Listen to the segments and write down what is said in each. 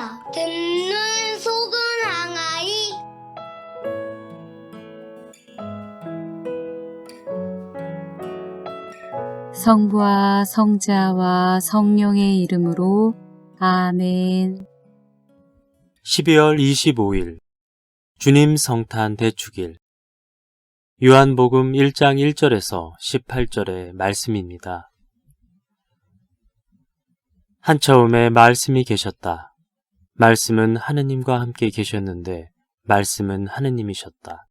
들으라 듣는 속은 항아리 성부와 성자와 성령의 이름으로 아멘. 12월 25일 주님 성탄 대축일 요한복음 1장 1절에서 18절의 말씀입니다. 한처음에 말씀이 계셨다. 말씀은 하느님과 함께 계셨는데 말씀은 하느님이셨다.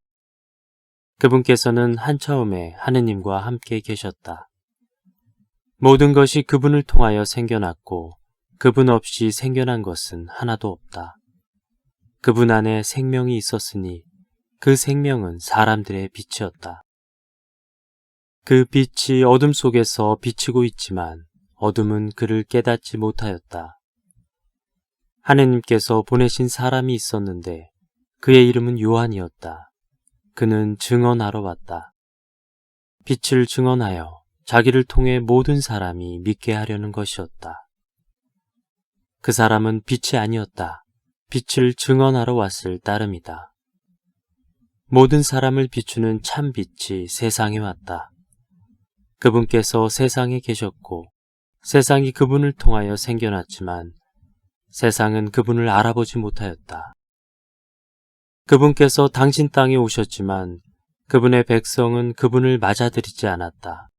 그분께서는 한처음에 하느님과 함께 계셨다. 모든 것이 그분을 통하여 생겨났고 그분 없이 생겨난 것은 하나도 없다. 그분 안에 생명이 있었으니 그 생명은 사람들의 빛이었다. 그 빛이 어둠 속에서 비치고 있지만 어둠은 그를 깨닫지 못하였다. 하느님께서 보내신 사람이 있었는데 그의 이름은 요한이었다. 그는 증언하러 왔다. 빛을 증언하여 자기를 통해 모든 사람이 믿게 하려는 것이었다. 그 사람은 빛이 아니었다. 빛을 증언하러 왔을 따름이다. 모든 사람을 비추는 참 빛이 세상에 왔다. 그분께서 세상에 계셨고 세상이 그분을 통하여 생겨났지만 세상은 그분을 알아보지 못하였다. 그분께서 당신 땅에 오셨지만 그분의 백성은 그분을 맞아들이지 않았다.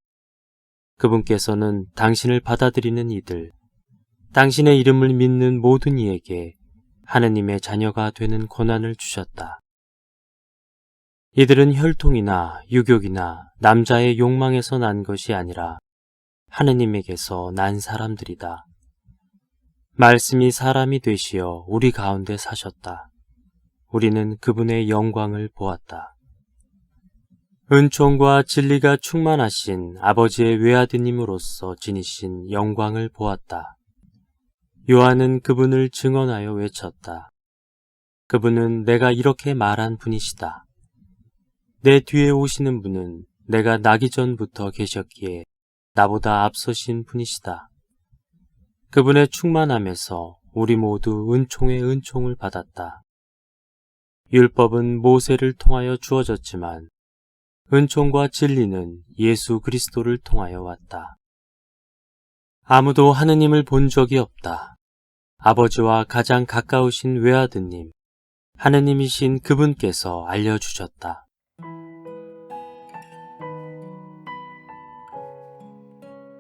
그분께서는 당신을 받아들이는 이들, 당신의 이름을 믿는 모든 이에게 하느님의 자녀가 되는 권한을 주셨다. 이들은 혈통이나 유격이나 남자의 욕망에서 난 것이 아니라 하느님에게서 난 사람들이다. 말씀이 사람이 되시어 우리 가운데 사셨다. 우리는 그분의 영광을 보았다. 은총과 진리가 충만하신 아버지의 외아드님으로서 지니신 영광을 보았다. 요한은 그분을 증언하여 외쳤다. 그분은 내가 이렇게 말한 분이시다. 내 뒤에 오시는 분은 내가 나기 전부터 계셨기에 나보다 앞서신 분이시다. 그분의 충만함에서 우리 모두 은총의 은총을 받았다. 율법은 모세를 통하여 주어졌지만 은총과 진리는 예수 그리스도를 통하여 왔다. 아무도 하느님을 본 적이 없다. 아버지와 가장 가까우신 외아드님, 하느님이신 그분께서 알려주셨다.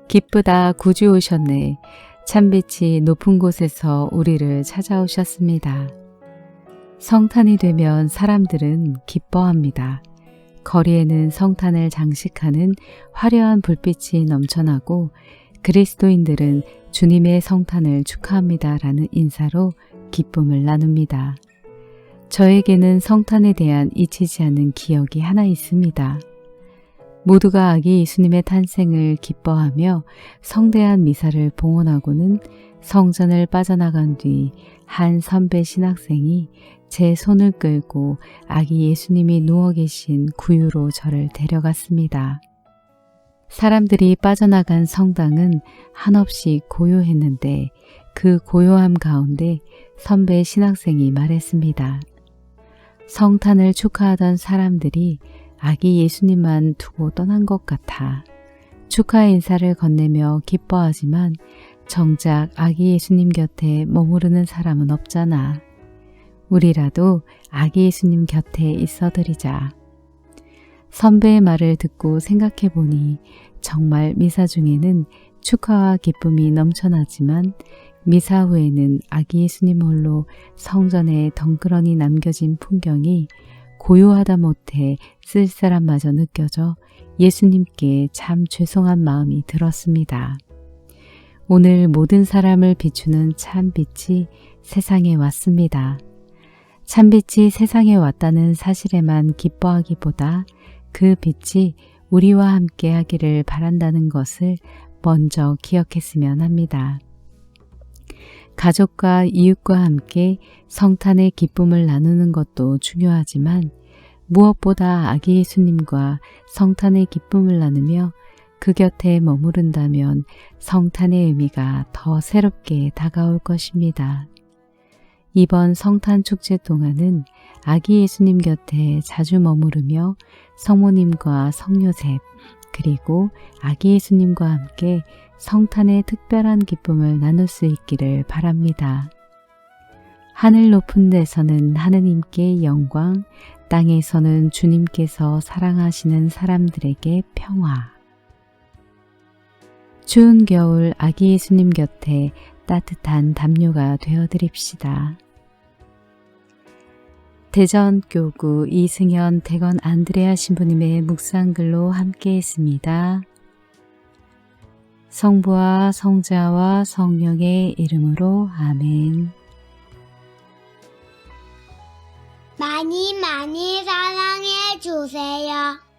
기쁘다 구주 오셨네. 참빛이 높은 곳에서 우리를 찾아오셨습니다. 성탄이 되면 사람들은 기뻐합니다. 거리에는 성탄을 장식하는 화려한 불빛이 넘쳐나고 그리스도인들은 주님의 성탄을 축하합니다. 라는 인사로 기쁨을 나눕니다. 저에게는 성탄에 대한 잊히지 않는 기억이 하나 있습니다. 모두가 아기 예수님의 탄생을 기뻐하며 성대한 미사를 봉헌하고는 성전을 빠져나간 뒤 한 선배 신학생이 제 손을 끌고 아기 예수님이 누워 계신 구유로 저를 데려갔습니다. 사람들이 빠져나간 성당은 한없이 고요했는데 그 고요함 가운데 선배 신학생이 말했습니다. 성탄을 축하하던 사람들이 아기 예수님만 두고 떠난 것 같아. 축하 인사를 건네며 기뻐하지만 정작 아기 예수님 곁에 머무르는 사람은 없잖아. 우리라도 아기 예수님 곁에 있어드리자. 선배의 말을 듣고 생각해 보니 정말 미사 중에는 축하와 기쁨이 넘쳐나지만 미사 후에는 아기 예수님 홀로 성전에 덩그러니 남겨진 풍경이 고요하다 못해 쓸쓸함마저 느껴져 예수님께 참 죄송한 마음이 들었습니다. 오늘 모든 사람을 비추는 참빛이 세상에 왔습니다. 참빛이 세상에 왔다는 사실에만 기뻐하기보다 그 빛이 우리와 함께 하기를 바란다는 것을 먼저 기억했으면 합니다. 가족과 이웃과 함께 성탄의 기쁨을 나누는 것도 중요하지만 무엇보다 아기 예수님과 성탄의 기쁨을 나누며 그 곁에 머무른다면 성탄의 의미가 더 새롭게 다가올 것입니다. 이번 성탄 축제 동안은 아기 예수님 곁에 자주 머무르며 성모님과 성요셉 그리고 아기 예수님과 함께 성탄의 특별한 기쁨을 나눌 수 있기를 바랍니다. 하늘 높은 데서는 하느님께 영광, 땅에서는 주님께서 사랑하시는 사람들에게 평화. 추운 겨울 아기 예수님 곁에 따뜻한 담요가 되어 드립시다. 대전 교구 이승현 대건 안드레아 신부님의 묵상글로 함께 했습니다. 성부와 성자와 성령의 이름으로 아멘. 많이 많이 사랑해 주세요.